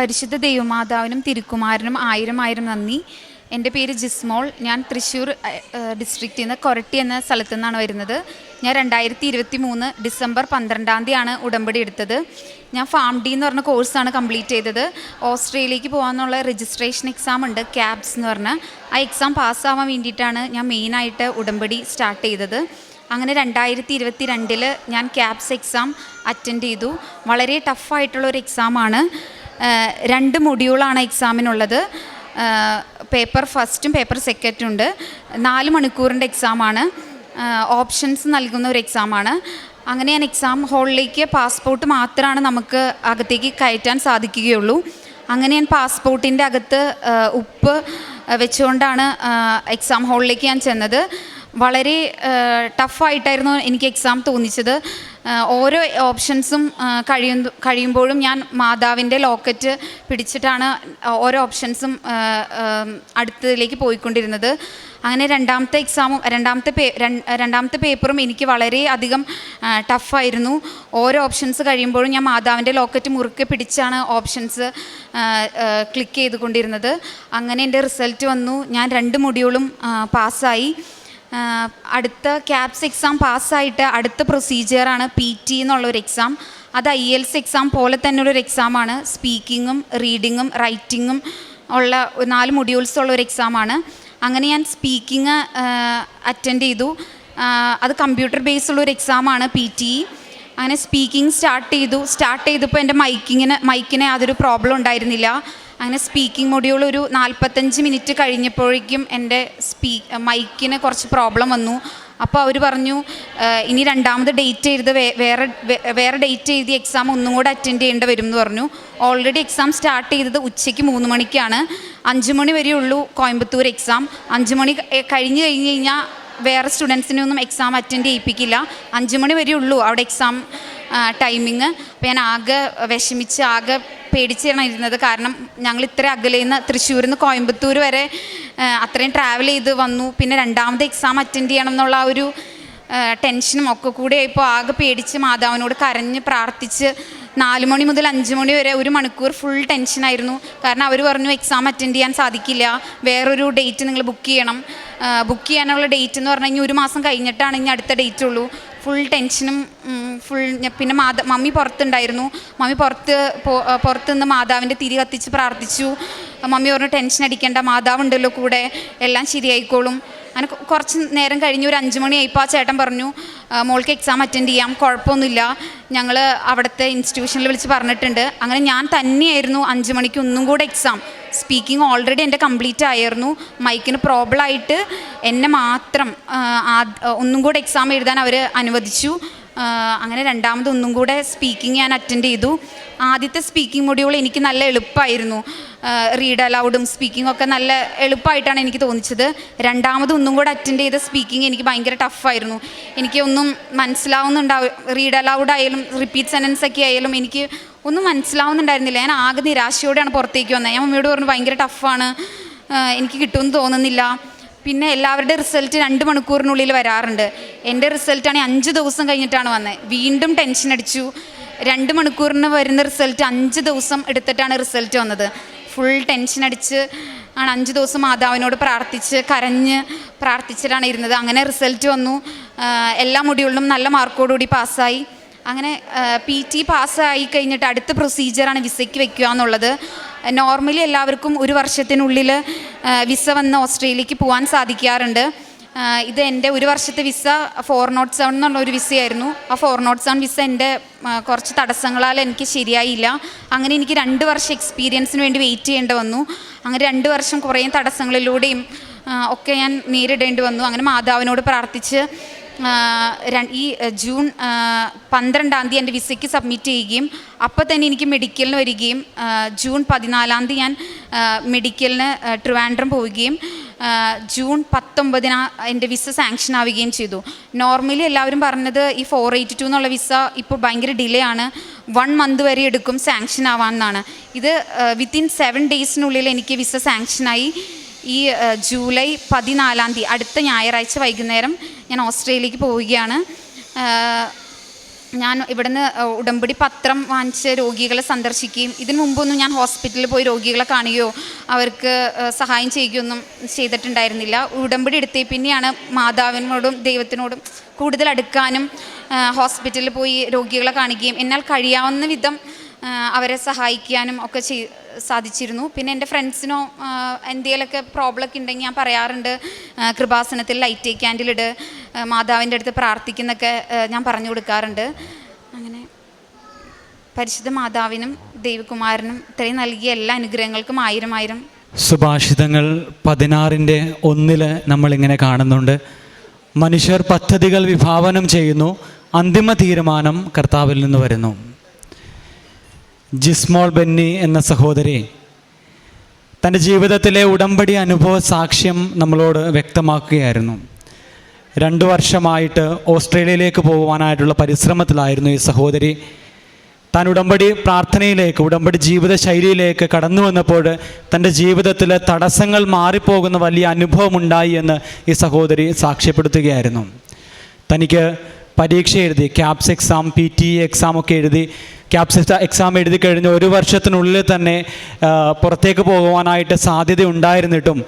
പരിശുദ്ധ ദൈവമാതാവിനും തിരുക്കുമാരനും ആയിരം ആയിരം നന്ദി. എന്റെ പേര് ജിസ്മോൾ. ഞാൻ തൃശ്ശൂർ ഡിസ്ട്രിക്റ്റിൽ നിന്ന് കൊരട്ടി എന്ന സ്ഥലത്തു നിന്നാണ് വരുന്നത്. ഞാൻ രണ്ടായിരത്തി ഇരുപത്തി മൂന്ന് ഡിസംബർ പന്ത്രണ്ടാം തീയതിയാണ് ഉടമ്പടി എടുത്തത്. ഞാൻ ഫാം ഡി എന്ന് പറഞ്ഞ കോഴ്സാണ് കംപ്ലീറ്റ് ചെയ്തത്. ഓസ്ട്രേലിയയ്ക്ക് പോകാമെന്നുള്ള രജിസ്ട്രേഷൻ എക്സാം ഉണ്ട് ക്യാബ്സ് എന്ന് പറഞ്ഞ്. ആ എക്സാം പാസ്സാവാൻ വേണ്ടിയിട്ടാണ് ഞാൻ മെയിനായിട്ട് ഉടമ്പടി സ്റ്റാർട്ട് ചെയ്തത്. അങ്ങനെ രണ്ടായിരത്തി ഇരുപത്തി രണ്ടിൽ ഞാൻ ക്യാബ്സ് എക്സാം അറ്റൻഡ് ചെയ്തു. വളരെ ടഫായിട്ടുള്ള ഒരു എക്സാമാണ് രണ്ട് മൊഡ്യൂളാണ് എക്സാമിനുള്ളത്. പേപ്പർ ഫസ്റ്റും പേപ്പർ സെക്കൻഡും ഉണ്ട് നാല് മണിക്കൂറിന്റെ എക്സാമാണ്. ഓപ്ഷൻസ് നൽകുന്ന ഒരു എക്സാമാണ്. അങ്ങനെ ഞാൻ എക്സാം ഹാളിലേക്ക് പാസ്പോർട്ട് മാത്രമാണ് നമുക്ക് അകത്തേക്ക് കയറ്റാൻ സാധിക്കുകയുള്ളൂ. അങ്ങനെ ഞാൻ പാസ്പോർട്ടിന്റെ അകത്ത് ഉപ്പ് വെച്ചുകൊണ്ടാണ് എക്സാം ഹാളിലേക്ക് ഞാൻ ചെന്നത്. വളരെ ടഫായിട്ടായിരുന്നു എനിക്ക് എക്സാം തോന്നിച്ചത്. ഓരോ ഓപ്ഷൻസും കഴിയും കഴിയുമ്പോഴും ഞാൻ മാതാവിന്റെ ലോക്കറ്റ് പിടിച്ചിട്ടാണ് ഓരോ ഓപ്ഷൻസും അടുത്തതിലേക്ക് പോയിക്കൊണ്ടിരുന്നത്. അങ്ങനെ രണ്ടാമത്തെ എക്സാമും രണ്ടാമത്തെ പേ രണ്ടാമത്തെ പേപ്പറും എനിക്ക് വളരെ അധികം ടഫായിരുന്നു. ഓരോ ഓപ്ഷൻസ് കഴിയുമ്പോഴും ഞാൻ മാതാവിന്റെ ലോക്കറ്റ് മുറുക്കെ പിടിച്ചാണ് ഓപ്ഷൻസ് ക്ലിക്ക് ചെയ്തുകൊണ്ടിരുന്നത്. അങ്ങനെ എന്റെ റിസൾട്ട് വന്നു. ഞാൻ രണ്ട് മൊഡ്യൂളും പാസ്സായി. അടുത്ത ക്യാപ്സ് എക്സാം പാസ്സായിട്ട് അടുത്ത പ്രൊസീജിയറാണ് പി ടി എന്നുള്ളൊരു എക്സാം അത് ഐ എൽസ് എക്സാം പോലെ തന്നെ ഒരു എക്സാമാണ് സ്പീക്കിങ്ങും റീഡിങ്ങും റൈറ്റിങ്ങും ഉള്ള നാല് മൊഡ്യൂൾസ് ഉള്ള ഒരു എക്സാമാണ് അങ്ങനെ ഞാൻ സ്പീക്കിംഗ് അറ്റൻഡ് ചെയ്തു. അത് കമ്പ്യൂട്ടർ ബേസ് ഉള്ള ഒരു എക്സാമാണ് പി ടി അങ്ങനെ സ്പീക്കിംഗ് സ്റ്റാർട്ട് ചെയ്തു. സ്റ്റാർട്ട് ചെയ്തപ്പോൾ എന്റെ മൈക്കിങ്ങിന് മൈക്കിന് യാതൊരു പ്രോബ്ലം ഉണ്ടായിരുന്നില്ല. അങ്ങനെ സ്പീക്കിംഗ് മൊഡ്യൂൾ ഒരു നാൽപ്പത്തഞ്ച് മിനിറ്റ് കഴിഞ്ഞപ്പോഴേക്കും എന്റെ സ്പീ മൈക്കിന് കുറച്ച് പ്രോബ്ലം വന്നു. അപ്പോൾ അവർ പറഞ്ഞു ഇനി രണ്ടാമത് ഡേറ്റ് എഴുത് വേറെ വേറെ ഡേറ്റ് എഴുതി എക്സാം ഒന്നും കൂടെ അറ്റൻഡ് ചെയ്യേണ്ടി വരും എന്ന് പറഞ്ഞു. ഓൾറെഡി എക്സാം സ്റ്റാർട്ട് ചെയ്തത് ഉച്ചയ്ക്ക് മൂന്ന് മണിക്കാണ്. അഞ്ച് മണി വരെ ഉള്ളൂ കോയമ്പത്തൂർ എക്സാം അഞ്ച് മണി കഴിഞ്ഞ് കഴിഞ്ഞ് കഴിഞ്ഞാൽ വേറെ സ്റ്റുഡൻസിനെ ഒന്നും എക്സാം അറ്റൻഡ് ചെയ്യിപ്പിക്കില്ല. അഞ്ച് മണി വരെ ഉള്ളൂ അവിടെ എക്സാം ടൈമിങ് അപ്പോൾ ഞാൻ ആകെ വിഷമിച്ച് ആകെ പേടിച്ചാണ് ഇരുന്നത്. കാരണം ഞങ്ങൾ ഇത്ര അകലെ നിന്ന് തൃശ്ശൂരിൽ നിന്ന് കോയമ്പത്തൂർ വരെ അത്രയും ട്രാവൽ ചെയ്ത് വന്നു. പിന്നെ രണ്ടാമത് എക്സാം അറ്റൻഡ് ചെയ്യണം എന്നുള്ള ആ ഒരു ടെൻഷനും ഒക്കെ കൂടെ ഇപ്പോൾ ആകെ പേടിച്ച് മാതാവിനോട് കരഞ്ഞ് പ്രാർത്ഥിച്ച് നാല് മണി മുതൽ അഞ്ച് മണി വരെ ഒരു മണിക്കൂർ ഫുൾ ടെൻഷനായിരുന്നു കാരണം അവർ പറഞ്ഞു എക്സാം അറ്റൻഡ് ചെയ്യാൻ സാധിക്കില്ല. വേറൊരു ഡേറ്റ് നിങ്ങൾ ബുക്ക് ചെയ്യണം. ബുക്ക് ചെയ്യാനുള്ള ഡേറ്റ് എന്ന് പറഞ്ഞു കഴിഞ്ഞാൽ ഒരു മാസം കഴിഞ്ഞിട്ടാണ് ഇനി അടുത്ത ഡേറ്റ് ഉള്ളൂ. ഫുൾ ടെൻഷനും ഫുൾ പിന്നെ മാതാ മമ്മി പുറത്തുണ്ടായിരുന്നു. മമ്മി പുറത്ത് പുറത്തുനിന്ന് മാതാവിന്റെ തിരി കത്തിച്ച് പ്രാർത്ഥിച്ചു. മമ്മി പറഞ്ഞു ടെൻഷൻ അടിക്കേണ്ട മാതാവുണ്ടല്ലോ കൂടെ. എല്ലാം ശരിയായിക്കോളും. അങ്ങനെ കുറച്ച് നേരം കഴിഞ്ഞ് ഒരു അഞ്ച് മണിയായപ്പോൾ ആ ചേട്ടൻ പറഞ്ഞു മോൾക്ക് എക്സാം അറ്റൻഡ് ചെയ്യാം കുഴപ്പമൊന്നുമില്ല. ഞങ്ങൾ അവിടുത്തെ ഇൻസ്റ്റിറ്റ്യൂഷനിൽ വിളിച്ച് പറഞ്ഞിട്ടുണ്ട്. അങ്ങനെ ഞാൻ തന്നെയായിരുന്നു അഞ്ച് മണിക്ക് ഒന്നും കൂടെ എക്സാം സ്പീക്കിംഗ് ഓൾറെഡി എന്റെ കംപ്ലീറ്റ് ആയിരുന്നു. മൈക്കിന് പ്രോബ്ലം ആയിട്ട് എന്നെ മാത്രം ഒന്നും കൂടെ എക്സാം എഴുതാൻ അവർ അനുവദിച്ചു. അങ്ങനെ രണ്ടാമത് ഒന്നും കൂടെ സ്പീക്കിംഗ് ഞാൻ അറ്റൻഡ് ചെയ്തു. ആദ്യത്തെ സ്പീക്കിംഗ് മൊഡ്യൂൾ എനിക്ക് നല്ല എളുപ്പമായിരുന്നു റീഡ് അലൗഡും സ്പീക്കിംഗ് ഒക്കെ നല്ല എളുപ്പമായിട്ടാണ് എനിക്ക് തോന്നിച്ചത്. രണ്ടാമത് ഒന്നും കൂടെ അറ്റൻഡ് ചെയ്ത സ്പീക്കിംഗ് എനിക്ക് ഭയങ്കര ടഫായിരുന്നു എനിക്ക് ഒന്നും മനസ്സിലാവുന്നുണ്ടാവും റീഡ് അലൗഡ് ആയാലും റിപ്പീറ്റ് സെന്റൻസ് ഒക്കെ ആയാലും എനിക്ക് ഒന്നും മനസ്സിലാവുന്നുണ്ടായിരുന്നില്ല. ഞാൻ ആകെ നിരാശയോടെയാണ് പുറത്തേക്ക് വന്നത്. ഞാൻ മമ്മിയോട് പറഞ്ഞു ഭയങ്കര ടഫാണ് എനിക്ക് കിട്ടുമെന്ന് തോന്നുന്നില്ല. പിന്നെ എല്ലാവരുടെ റിസൾട്ട് രണ്ട് മണിക്കൂറിനുള്ളിൽ വരാറുണ്ട്. എന്റെ റിസൾട്ടാണെങ്കിൽ അഞ്ച് ദിവസം കഴിഞ്ഞിട്ടാണ് വന്നത്. വീണ്ടും ടെൻഷൻ അടിച്ചു. രണ്ട് മണിക്കൂറിന് വരുന്ന റിസൾട്ട് അഞ്ച് ദിവസം എടുത്തിട്ടാണ് റിസൾട്ട് വന്നത്. ഫുൾ ടെൻഷൻ അടിച്ച് ആണ് അഞ്ച് ദിവസം മാതാവിനോട് പ്രാർത്ഥിച്ച് കരഞ്ഞ് പ്രാർത്ഥിച്ചിട്ടാണ് ഇരുന്നത്. അങ്ങനെ റിസൾട്ട് വന്നു. എല്ലാ മൊഡ്യൂളിലും നല്ല മാർക്കോടുകൂടി പാസ്സായി അങ്ങനെ പി ടി പാസ്സായി കഴിഞ്ഞിട്ട് അടുത്ത പ്രൊസീജിയറാണ് വിസയ്ക്ക് വെക്കുക എന്നുള്ളത്. നോർമലി എല്ലാവർക്കും ഒരു വർഷത്തിനുള്ളിൽ വിസ വന്ന് ഓസ്ട്രേലിയക്ക് പോകാൻ സാധിക്കാറുണ്ട്. ഇത് എന്റെ ഒരു വർഷത്തെ വിസ ഫോർ നോട്ട് സെവൻ എന്നുള്ള ഒരു വിസയായിരുന്നു ആ ഫോർ നോട്ട് സെവൻ വിസ എന്റെ കുറച്ച് തടസ്സങ്ങളാൽ എനിക്ക് ശരിയായില്ല. അങ്ങനെ എനിക്ക് രണ്ട് വർഷം എക്സ്പീരിയൻസിന് വേണ്ടി വെയിറ്റ് ചെയ്യേണ്ടി വന്നു. അങ്ങനെ രണ്ട് വർഷം കുറേ തടസ്സങ്ങളിലൂടെയും ഒക്കെ ഞാൻ നേരിടേണ്ടി വന്നു. അങ്ങനെ മാതാവിനോട് പ്രാർത്ഥിച്ച് ഈ ജൂൺ പന്ത്രണ്ടാം തീയതി എന്റെ വിസയ്ക്ക് സബ്മിറ്റ് ചെയ്യുകയും അപ്പോൾ തന്നെ എനിക്ക് മെഡിക്കലിന് വരികയും ജൂൺ പതിനാലാം തീയതി ഞാൻ മെഡിക്കലിന് ട്രിവാൻഡ്രം പോവുകയും ജൂൺ പത്തൊമ്പതിന് എന്റെ വിസ സാങ്ഷൻ ആവുകയും ചെയ്തു. നോർമലി എല്ലാവരും പറഞ്ഞത് ഈ ഫോർ എയ്റ്റി ടു എന്നുള്ള വിസ ഇപ്പോൾ ഭയങ്കര ഡിലേ ആണ്. വൺ മന്ത് വരെ എടുക്കും സാങ്ഷൻ ആവാമെന്നാണ് ഇത് വിത്തിൻ സെവൻ ഡേയ്സിനുള്ളിൽ എനിക്ക് വിസ സാങ്ഷനായി ഈ ജൂലൈ പതിനാലാം തീയതി അടുത്ത ഞായറാഴ്ച വൈകുന്നേരം ഞാൻ ഓസ്ട്രേലിയക്ക് പോവുകയാണ്. ഞാൻ ഇവിടുന്ന് ഉടമ്പടി പത്രം വാങ്ങിച്ച് രോഗികളെ സന്ദർശിക്കുകയും ഇതിനു മുമ്പൊന്നും ഞാൻ ഹോസ്പിറ്റലിൽ പോയി രോഗികളെ കാണുകയോ അവർക്ക് സഹായം ചെയ്യുകയൊന്നും ചെയ്തിട്ടുണ്ടായിരുന്നില്ല. ഉടമ്പടി എടുത്തേ പിന്നെയാണ് മാതാവിനോടും ദൈവത്തിനോടും കൂടുതൽ അടുക്കാനും ഹോസ്പിറ്റലിൽ പോയി രോഗികളെ കാണുകയും എന്നാൽ കഴിയാവുന്ന വിധം അവരെ സഹായിക്കാനും ഒക്കെ ചെയ് സാധിച്ചിരുന്നു. പിന്നെ എന്റെ ഫ്രണ്ട്സിനോ എന്തെങ്കിലുമൊക്കെ പ്രോബ്ലം ഒക്കെ ഉണ്ടെങ്കിൽ ഞാൻ പറയാറുണ്ട്. കൃപാസനത്തിൽ ലൈറ്റ് ക്യാൻഡിലിട് മാതാവിന്റെ അടുത്ത് പ്രാർത്ഥിക്കുന്നൊക്കെ ഞാൻ പറഞ്ഞു കൊടുക്കാറുണ്ട്. അങ്ങനെ പരിശുദ്ധ മാതാവിനും ദേവികുമാരനും ഇത്രയും നൽകിയ എല്ലാ അനുഗ്രഹങ്ങൾക്കും ആയിരം ആയിരം. സുഭാഷിതങ്ങൾ പതിനാറിന്റെ ഒന്നിൽ നമ്മളിങ്ങനെ കാണുന്നുണ്ട്. മനുഷ്യർ പദ്ധതികൾ വിഭാവനം ചെയ്യുന്നു. അന്തിമ തീരുമാനം കർത്താവിൽ നിന്ന് വരുന്നു. ജിസ്മോൾ ബെന്നി എന്ന സഹോദരി തന്റെ ജീവിതത്തിലെ ഉടമ്പടി അനുഭവ സാക്ഷ്യം നമ്മളോട് വ്യക്തമാക്കുകയായിരുന്നു. രണ്ടു വർഷമായിട്ട് ഓസ്ട്രേലിയയിലേക്ക് പോകുവാനായിട്ടുള്ള പരിശ്രമത്തിലായിരുന്നു ഈ സഹോദരി. താൻ ഉടമ്പടി പ്രാർത്ഥനയിലേക്ക് ഉടമ്പടി ജീവിത ശൈലിയിലേക്ക് കടന്നു വന്നപ്പോൾ തന്റെ ജീവിതത്തിലെ തടസ്സങ്ങൾ മാറിപ്പോകുന്ന വലിയ അനുഭവം ഉണ്ടായി എന്ന് ഈ സഹോദരി സാക്ഷ്യപ്പെടുത്തുകയായിരുന്നു. തനിക്ക് പരീക്ഷ എഴുതി caps exam P T exam ഒക്കെ എഴുതി ക്യാപ്സ് എക്സാം എഴുതി കഴിഞ്ഞ ഒരു വർഷത്തിനുള്ളിൽ തന്നെ പുറത്തേക്ക് പോകുവാനായിട്ട് സാധ്യത ഉണ്ടായിരുന്നിട്ടും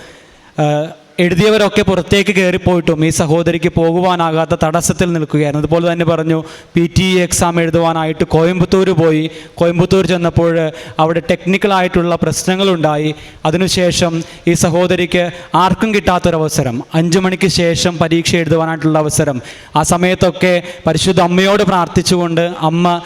എഴുതിയവരൊക്കെ പുറത്തേക്ക് കയറിപ്പോയിട്ടും ഈ സഹോദരിക്ക് പോകുവാനാകാത്ത തടസ്സത്തിൽ നിൽക്കുകയായിരുന്നു. അതുപോലെ തന്നെ പറഞ്ഞു പി ടി ഇ എക്സാം എഴുതുവാനായിട്ട് കോയമ്പത്തൂർ പോയി. കോയമ്പത്തൂർ ചെന്നപ്പോൾ അവിടെ ടെക്നിക്കലായിട്ടുള്ള പ്രശ്നങ്ങളുണ്ടായി. അതിനുശേഷം ഈ സഹോദരിക്ക് ആർക്കും കിട്ടാത്തൊരവസരം അഞ്ചു മണിക്ക് ശേഷം പരീക്ഷ എഴുതുവാനായിട്ടുള്ള അവസരം. ആ സമയത്തൊക്കെ പരിശുദ്ധ അമ്മയോട് പ്രാർത്ഥിച്ചുകൊണ്ട് അമ്മ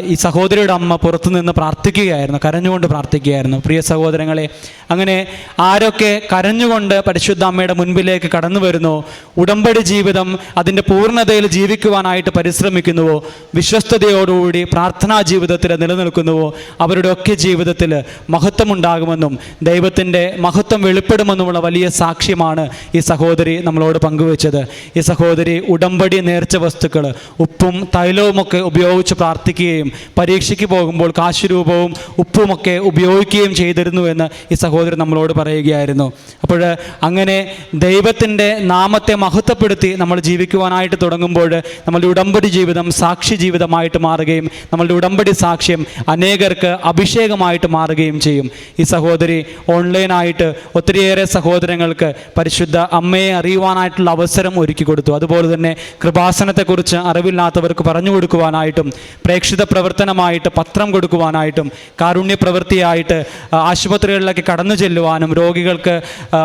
ഈ സഹോദരിയുടെ അമ്മ പുറത്തുനിന്ന് പ്രാർത്ഥിക്കുകയായിരുന്നു കരഞ്ഞുകൊണ്ട് പ്രാർത്ഥിക്കുകയായിരുന്നു. പ്രിയ സഹോദരങ്ങളെ അങ്ങനെ ആരൊക്കെ കരഞ്ഞുകൊണ്ട് പരിശുദ്ധ അമ്മയുടെ മുൻപിലേക്ക് കടന്നു വരുന്നു. ഉടമ്പടി ജീവിതം അതിന്റെ പൂർണതയിൽ ജീവിക്കുവാനായിട്ട് പരിശ്രമിക്കുന്നുവോ? വിശ്വസ്തയോടുകൂടി പ്രാർത്ഥനാ ജീവിതത്തിൽ നിലനിൽക്കുന്നുവോ? അവരുടെ ഒക്കെ ജീവിതത്തിൽ മഹത്വമുണ്ടാകുമെന്നും ദൈവത്തിന്റെ മഹത്വം വെളിപ്പെടുമെന്നുമുള്ള വലിയ സാക്ഷ്യമാണ് ഈ സഹോദരി നമ്മളോട് പങ്കുവച്ചത്. ഈ സഹോദരി ഉടമ്പടി നേർച്ച വസ്തുക്കൾ ഉപ്പും തൈലവുമൊക്കെ ഉപയോഗിച്ച് പ്രാർത്ഥിക്കുകയും പരീക്ഷയ്ക്ക് പോകുമ്പോൾ കാശുരൂപവും ഉപ്പുമൊക്കെ ഉപയോഗിക്കുകയും ചെയ്തിരുന്നു എന്ന് ഈ സഹോദരി നമ്മളോട് പറയുകയായിരുന്നു. അപ്പോൾ അങ്ങനെ ദൈവത്തിന്റെ നാമത്തെ മഹത്വപ്പെടുത്തി നമ്മൾ ജീവിക്കുവാനായിട്ട് തുടങ്ങുമ്പോൾ നമ്മളുടെ ഉടമ്പടി ജീവിതം സാക്ഷി ജീവിതമായിട്ട് മാറുകയും നമ്മളുടെ ഉടമ്പടി സാക്ഷ്യം അനേകർക്ക് അഭിഷേകമായിട്ട് മാറുകയും ചെയ്യും. ഈ സഹോദരി ഓൺലൈനായിട്ട് ഒത്തിരിയേറെ സഹോദരങ്ങൾക്ക് പരിശുദ്ധ അമ്മയെ അറിയുവാനായിട്ടുള്ള അവസരം ഒരുക്കി കൊടുത്തു. അതുപോലെ തന്നെ കൃപാസനത്തെക്കുറിച്ച് അറിവില്ലാത്തവർക്ക് പറഞ്ഞു കൊടുക്കുവാനായിട്ടും പ്രേക്ഷിത പ്രവർത്തനമായിട്ട് പത്രം കൊടുക്കുവാനായിട്ടും കാരുണ്യ പ്രവൃത്തിയായിട്ട് ആശുപത്രികളിലേക്ക് കടന്നു ചെല്ലുവാനും രോഗികൾക്ക് ആ,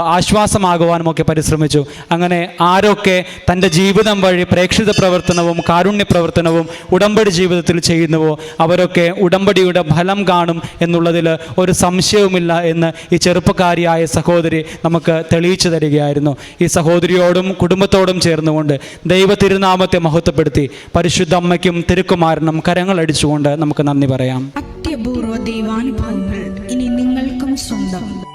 ആശ്വാസമാകുവാനും ഒക്കെ പരിശ്രമിച്ചു. അങ്ങനെ ആരൊക്കെ തന്റെ ജീവിതം വഴി പ്രേക്ഷിത പ്രവർത്തനവും കാരുണ്യ പ്രവർത്തനവും ഉടമ്പടി ജീവിതത്തിൽ ചെയ്യുന്നുവോ അവരൊക്കെ ഉടമ്പടിയുടെ ഫലം കാണും എന്നുള്ളതിൽ ഒരു സംശയവുമില്ല എന്ന് ഈ ചെറുപ്പക്കാരിയായ സഹോദരി നമുക്ക് തെളിയിച്ചു തരികയായിരുന്നു. ഈ സഹോദരിയോടും കുടുംബത്തോടും ചേർന്നുകൊണ്ട് ദൈവ തിരുനാമത്തെ മഹത്വപ്പെടുത്തി പരിശുദ്ധ അമ്മയ്ക്കും തിരുക്കുമാരനും കരങ്ങളടിച്ചുകൊണ്ട് നമുക്ക് നന്ദി പറയാം. അത്യപൂർവ ദൈവാനുഭവങ്ങൾ ഇനി നിങ്ങൾക്കും സ്വന്തം.